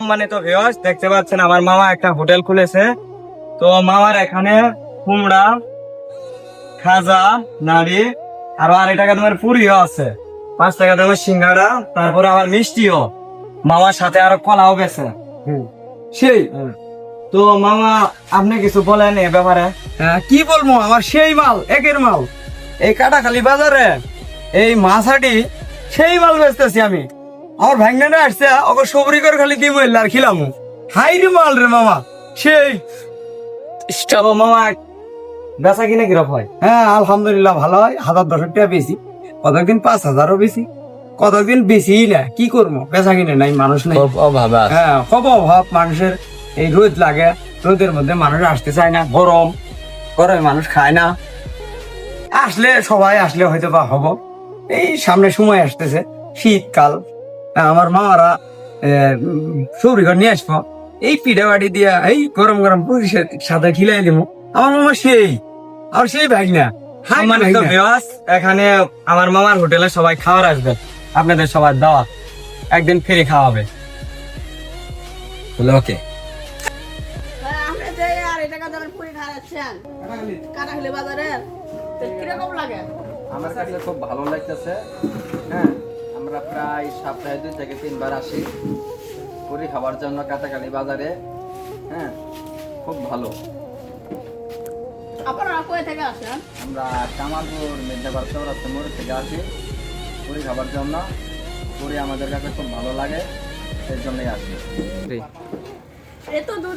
মানে তো ভিউয়ার্স দেখতে পাচ্ছেন আমার মামা একটা হোটেল খুলেছে। তো মামার এখানে কুমড়া খাজা নাড়ি আর আড়াই টাকা তোমার পুরিও আছে। পাঁচ টাকা দামের সিঙ্গাড়া তারপরে আবার মিষ্টিও। মামার সাথে আরও কলাও গেছে সেই? তো মামা আপনি কিছু বলেন এ ব্যাপারে? হ্যাঁ, কি বলব আমার সেই মাল একের মাল। এই কাটাখালি বাজারে এই মাছাটি সেই মাল বেচতেছি আমি। আমার ভ্যাংনাটা আসছে ওকে সবরি করে খালি দিব আর খিলাম। হাই রে মাল রে মামা সেই। মামা বেচা কিনে কীরকম হয়? হ্যাঁ আলহামদুলিল্লাহ ভালো হয় হাজার টাকা বেশি। কতদিন পাঁচ হাজারও বেশি কতদিন বেশি না কি করব? বেচা কিনে নাই মানুষ নেই। অভাবে হ্যাঁ খুব অভাব মানুষের এই রোদ লাগে রোদের মধ্যে মানুষ আসতে চায় না গরম গরমে মানুষ খায় না। আসলে সবাই আসলে হয়তো বা হব। এই সামনে সময় আসতেছে শীতকাল। আমার মামারা সৌরি ঘর নিয়ে আসব। এই পিঠা বাটি দিয়া এই গরম গরম পুরুষের সাথে খিলাই দিব আমার মামা সেই আর সেই ভাই না। মানে এখানে আমার মামার হোটেলে সবাই খাওয়ার আসবে। আপনাদের সবার দাওয়াত একদিন ফ্রি খাওয়াবে। ওকে। আপনি যে আর এই টাকা দামের পুরি খাওয়াচ্ছেন। কাটাখালি বাজারে কীরকম লাগে? আমার কাছে খুব ভালো লাগতেছে। হ্যাঁ। আমরা প্রায় সপ্তাহে দুই থেকে তিনবার আসি পুরি খাবার জন্য কাটাকালি বাজারে। হ্যাঁ খুব ভালো। আপনারা কই থেকে আসেন? আমরা কামালপুর মেদিনীপুর চৌরাস্তা মোড় থেকে আসি পুরি খাবার জন্য। পুরি আমাদের কাছে খুব ভালো লাগে এর জন্যই আসি। এত দূর